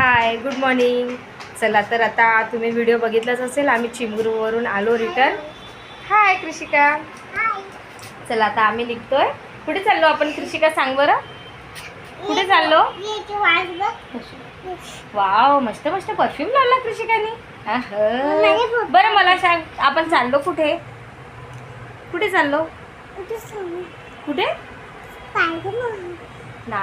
Hi good morning चला तर आता तुम्ही व्हिडिओ बघितलाच असेल आम्ही चिमगुरूवरून आलो रिटर्न हाय कृषिका चला आता आम्ही निघतोय. कुठे चाललो आपण कृषिका सांग बरं. कुठे चाललो? वाव मस्त मस्त परफ्यूम लावला कृषिकाने. बरं मला सांग आपण चाललो कुठे? कुठे चाललो? कुठे ना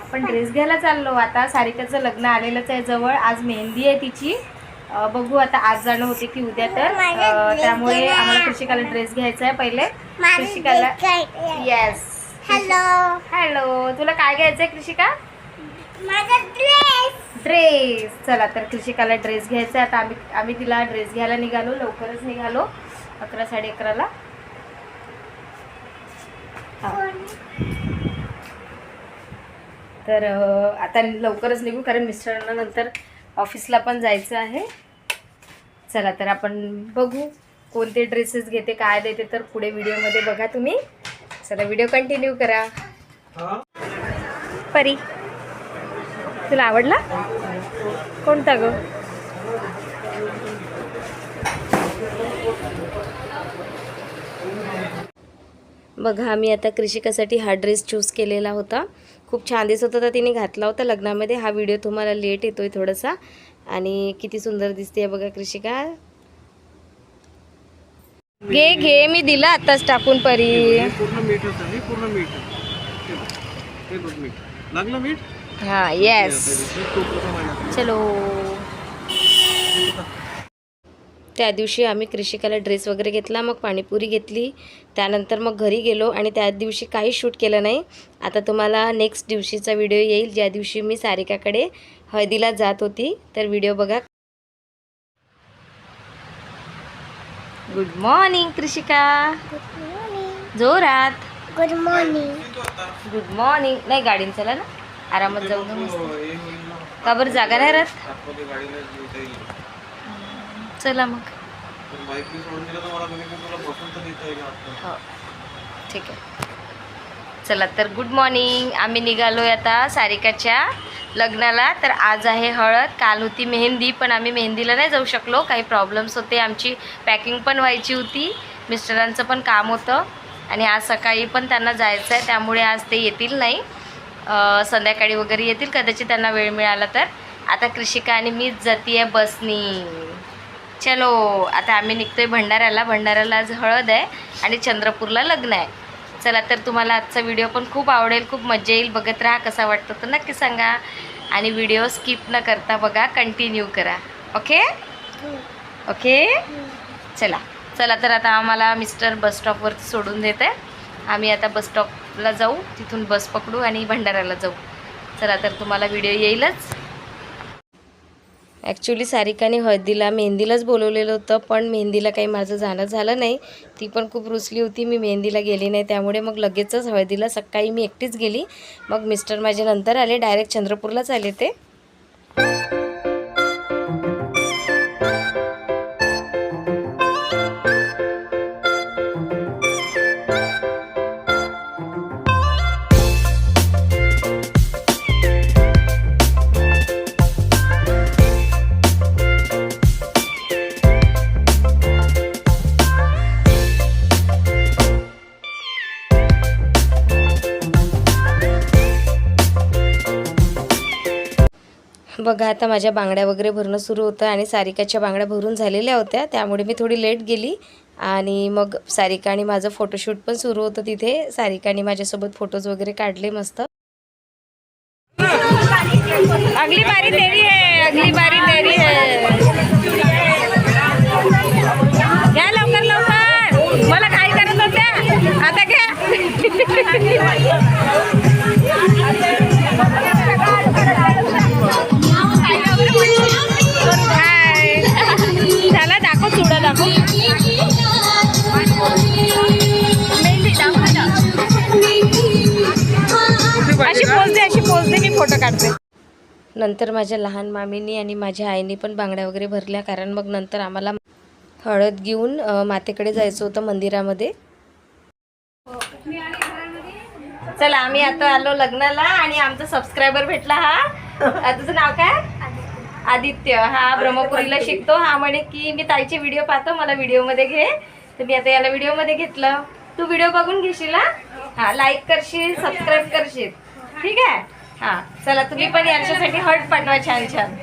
आपण ड्रेस घ्यायला चाललो. आता सारिकाचं लग्न आलेलंच आहे जवळ. आज मेहंदी आहे तिची. बघू आता आज जाणं होते की उद्या तर. त्यामुळे. आम्हाला कृषिकाला ड्रेस घ्यायचा आहे पहिले. कृषिकाला येस हॅलो हॅलो तुला काय घ्यायचंय कृषिका? माझा ड्रेस ड्रेस चला तर कृषिकाला ड्रेस घ्यायचा आहे. आता आम्ही आम्ही तिला ड्रेस घ्यायला निघालो. लवकरच निघालो. अकरा साडे अकराला. तर आता लवकरच निघू कारण मिस्टरांना नंतर ऑफिसला पण जायचं आहे. चला तर आपण बघू कोणते ड्रेसेस घेते काय देते तर पुढे व्हिडिओमध्ये बघा तुम्ही. चला व्हिडिओ कंटिन्यू करा. परी तुला आवडला? कोणता ग? बघा आम्ही आता कृषिकासाठी हा ड्रेस चूज केलेला होता. खूप छान दिसत होता तिने घातला होता. लग्नामध्ये हा व्हिडिओ तुम्हाला लेट येतोय थोडासा. आणि किती सुंदर दिसते बघा कृषिका. घे घे मी दिला आताच टाकून परी. हे पूर्ण मीठच आहे पूर्ण मीठ हे बघ. हे बघ मीठ लागलं मीठ हा येस हे खूप प्रमाणात. चलो त्या दिवशी आम्ही कृषिकाला ड्रेस वगैरे घेतला मग पाणीपुरी घेतली. त्यानंतर मग घरी गेलो आणि त्या दिवशी काही शूट केलं नाही. आता तुम्हाला नेक्स्ट दिवशीचा व्हिडिओ येईल ज्या दिवशी मी सारिकाकडे हळदीला जात होती. तर व्हिडिओ बघा. Good morning Krishika. जोरात. गुड मॉर्निंग गुड मॉर्निंग नाही गाडीन चला ना. आरामात जाऊ. का बरं जागा नाही राहत आतमध्ये गाडीला येता येईल. चला मग. हो. ठीक आहे. चला तर गुड मॉर्निंग आम्ही निघालोय आता सारिकाच्या लग्नाला. तर आज आहे हळद काल होती मेहंदी पण आम्ही मेहंदीला नाही जाऊ शकलो. काही प्रॉब्लेम्स होते. आमची पॅकिंग पण व्हायची होती. मिस्टरांचं पण काम होतं. आणि आज सकाळी पण त्यांना जायचं आहे त्यामुळे आज ते येतील नाही. संध्याकाळी वगैरे येतील. कदाचित त्यांना वेळ मिळाला तर. आता कृषिका आणि मीच जाती आहे बसनी. चलो आता आम्ही निघतोय भंडाऱ्याला. भंडाऱ्याला आज हळद आहे आणि चंद्रपूरला लग्न आहे. चला तर तुम्हाला आजचा व्हिडिओ पण खूप आवडेल खूप मजा येईल. बघत राहा कसा वाटतो तर नक्की सांगा. आणि व्हिडिओ स्किप न करता बघा कंटिन्यू करा. ओके? ओके? चला. चला तर आता आम्हाला मिस्टर बस स्टॉपवर सोडून देत आहे. आम्ही आता बस स्टॉपला जाऊ तिथून बस पकडू आणि भंडाऱ्याला जाऊ. चला तर तुम्हाला व्हिडिओ येईलच. ॲक्च्युली सारिकाने हळदीला मेहंदीलाच बोलवलेलं होतं पण मेहंदीला काही माझं जाणं झालं नाही. ती पण खूप रुसली होती मी मेहंदीला गेली नाही. त्यामुळे मग लगेचच हळदीला सकाळी मी एकटीच गेली. मग मिस्टर माझे नंतर आले डायरेक्ट चंद्रपूरलाच आले ते. बघा आता माझ्या बांगड्या वगैरे भरणं सुरू होतं आणि सारिकाच्या बांगड्या भरून झालेल्या होत्या. त्यामुळे मी थोडी लेट गेली. आणि मग सारिका आणि माझं फोटोशूट पण सुरू होतं तिथे. सारिकाने माझ्यासोबत फोटोज वगैरे काढले मस्त. अगली बारी तेरी है अगली बारी तेरी है. फोटो काढते. नंतर माझ्या लहान मामीनी आणि माझ्या आईने पण बांगड्या वगैरे भरल्या कारण मग नंतर आम्हाला हळद घेऊन मातेकडे जायचं होतं मंदिरामध्ये. चला आम्ही आता आलो लग्नाला आणि आमचा सबस्क्रायबर भेटला हा. तुझं नाव काय? आदित्य. हा ब्रह्मपुरीला शिकतो. हा म्हणे की मी ताईचे व्हिडिओ पाहतो मला व्हिडिओमध्ये घे. तर मी आता याला व्हिडिओमध्ये घेतलं. तू व्हिडिओ बघून घेशील हा? हा लाईक करशील सबस्क्राईब करशील. ठीक आहे? हा चला तुम्ही पण यांच्यासाठी हर्ट पाठवा छान छान.